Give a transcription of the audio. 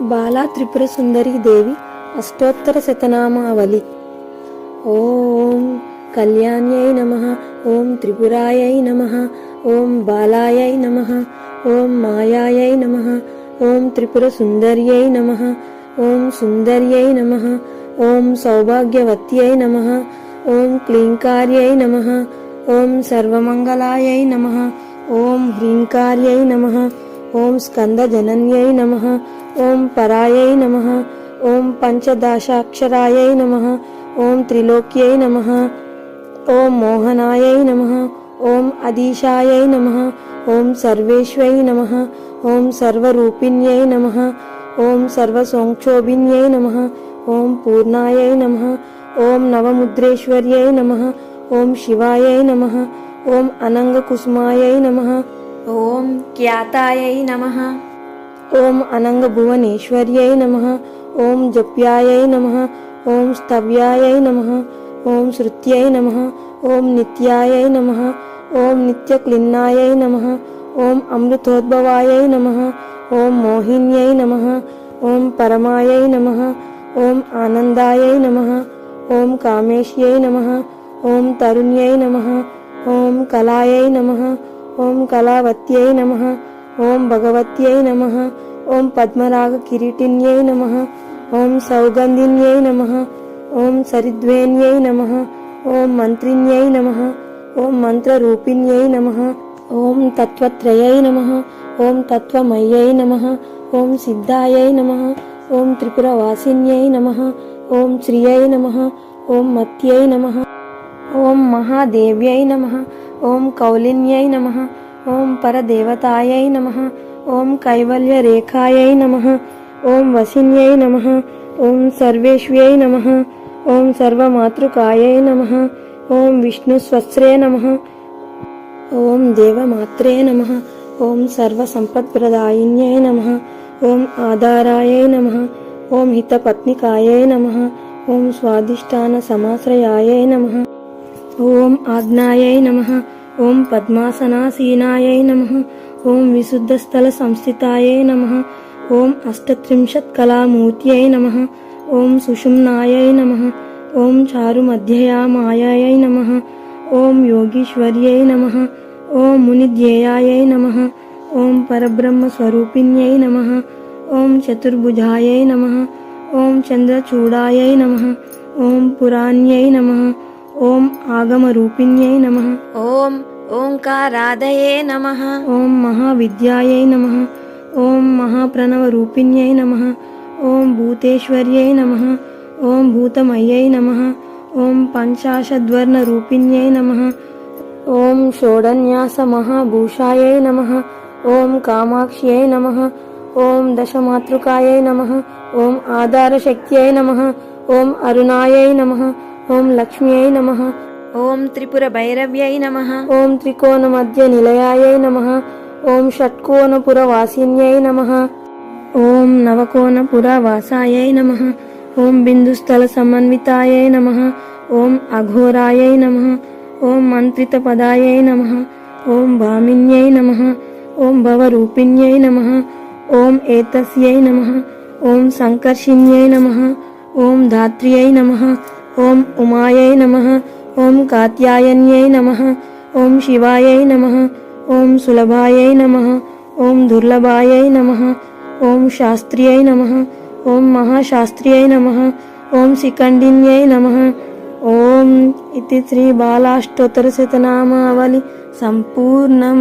బాలా త్రిపుర సుందరి దేవి అష్టోత్తర శతనామావళి. ఓం కళ్యాణ్యై నమ ఓం త్రిపురాయై నమ ఓం బాలాయై నమ ఓం మాయాయై నమ ఓం త్రిపుర సుందర్యై నమ ఓం సుందర్యై నమ ఓం సౌభాగ్యవత్యై నమ ఓం క్లీంకార్యై నమ ఓం సర్వమంగళాయై నమ ఓం హ్రీంకార్యై నమ ॐ स्कन्दजनन्यै नमः ॐ परायै नमः ॐ पञ्चदशाक्षरायै नमः ॐ त्रिलोक्यै नमः ॐ मोहनायै नमः ॐ अदीशायै नमः ॐ सर्वेश्वय नमः ॐ सर्वरूपिण्यै नमः ॐ सर्वसोङ्क्षोभिन्यै नमः ॐ पूर्णायै नमः ॐ नवमुद्रेश्वर्यै नमः ॐ शिवायै नमः ॐ अनङ्गकुसुमायै नमः ॐ ्याताय नमः ॐ अनङ्गभुवनेश्वर्यै नमः ॐ जप्यायै नमः ॐ स्तव्यायै नमः ॐ श्रुत्यै नमः ॐ नित्यायै नमः ॐ नित्यक्लिन्नायै नमः ॐ अमृतोद्भवायै नमः ॐ मोहिन्यै नमः ॐ परमायै नमः ॐ आनन्दायै नमः ॐ कामेश्यै नमः ॐ तरुण्यै नमः ॐ कलायै नमः ఓం కళావత్యై నమ ఓం భగవత్యై నమ ఓం పద్మరాగ కిరీటిన్యై నమ ఓం సౌగంధిన్యై నమ ఓం సరిద్వేన్యై నమ ఓం మంత్రిన్యై నమ ఓం మంత్రరూపిణ్యై నమ ఓం తత్వత్రయై నమ ఓం తత్వమయ్యై నమ ఓం సిద్ధాయై నమ ఓం త్రిపురవాసిన్యై నమ ఓం శ్రియై నమ ఓం మత్యై నమ ఓం మహాదేవ్యై నమ ఓం కౌలిన్యై నమ ఓం పరదేవతాయై నమ ఓం కైవల్య రేఖాయై నమ ఓం వసిన్యై నమ ఓం సర్వేష్వ్యై నమ ఓం సర్వమాతృకాయై నమ ఓం విష్ణుస్వస్రే నమ ఓం దేవమాత్రే నమ ఓం సర్వసంపత్ప్రదాయిన్యై నమ ఓం ఆధారాయై నమ ఓం హితపత్నికాయై నమ ఓం స్వాదిష్టాన సమాశ్రయాయై నమ ఓం ఆజ్ఞాయై నమ ఓం పద్మాసనాసీనాయై నమ ఓం విశుద్ధస్థల సంస్థితాయై నమ ఓం అష్టత్రింశత్ కళామూర్త్యై నమ ఓం సుషుమ్నాయై నమ ఓం చారుమధ్యయామాయాయై నమ ఓం యోగీశ్వర్యై నమ ఓం మునిధ్యేయాయై నమ ఓం పరబ్రహ్మస్వరూపిణ్యై నమ ఓం చతుర్భుజాయై నమ ఓం చంద్రచూడాయై నమ ఓం పురాణ్యై నమ ఓం ఆగమరూపిణ్యై నమ ఓం ఓంకారాదయే నమ ఓం మహావిద్యాయై నమ ఓం మహాప్రణవరూపిణ్యై నమ ఓం భూతేశ్వర్యై నమ ఓం భూతమయ్యై నమ ఓం పంచాశద్వర్ణరూపిణ్యై నమ ఓం షోడన్యాస మహాభూషాయై నమ ఓం కామాక్ష్యై నమ ఓం దశమాతృకాయై నమ ఓం ఆధారశక్త్యై నమ ఓం అరుణాయై నమ ఓం లక్ష్మ్యై నమ ఓం త్రిపుర భైరవ్యై నమ ఓం త్రికోణ మధ్య నిలయాయై నమ ఓం షట్కోణపురవాసిన్యై నమ ఓం నవకోణపురవాసాయై నమ ఓం బిందుస్థల సమన్వితాయై నమ ఓం అఘోరాయై నమ ఓం మంత్రితపదాయై నమ ఓం భామిన్యై నమ ఓం భవరూపిణ్యై నమ ఓం ఏతస్యై నమ ఓం సంకర్షిణ్యై నమ ఓం ధాత్ర్యై నమ ఓం ఉమాయై నమ. ఓం కాత్యాయన్యై నమ. ఓం శివాయై నమ. ఓం సులభాయై నమ. ఓం దుర్లభాయై నమ. ఓం శాస్త్రియై నమ. ఓం మహాశాస్త్రియై నమ. ఓం శిఖండిన్యై నమ. ఓం ఇది శ్రీ బాలాష్టోత్తర శతనామావళి. సంపూర్ణం.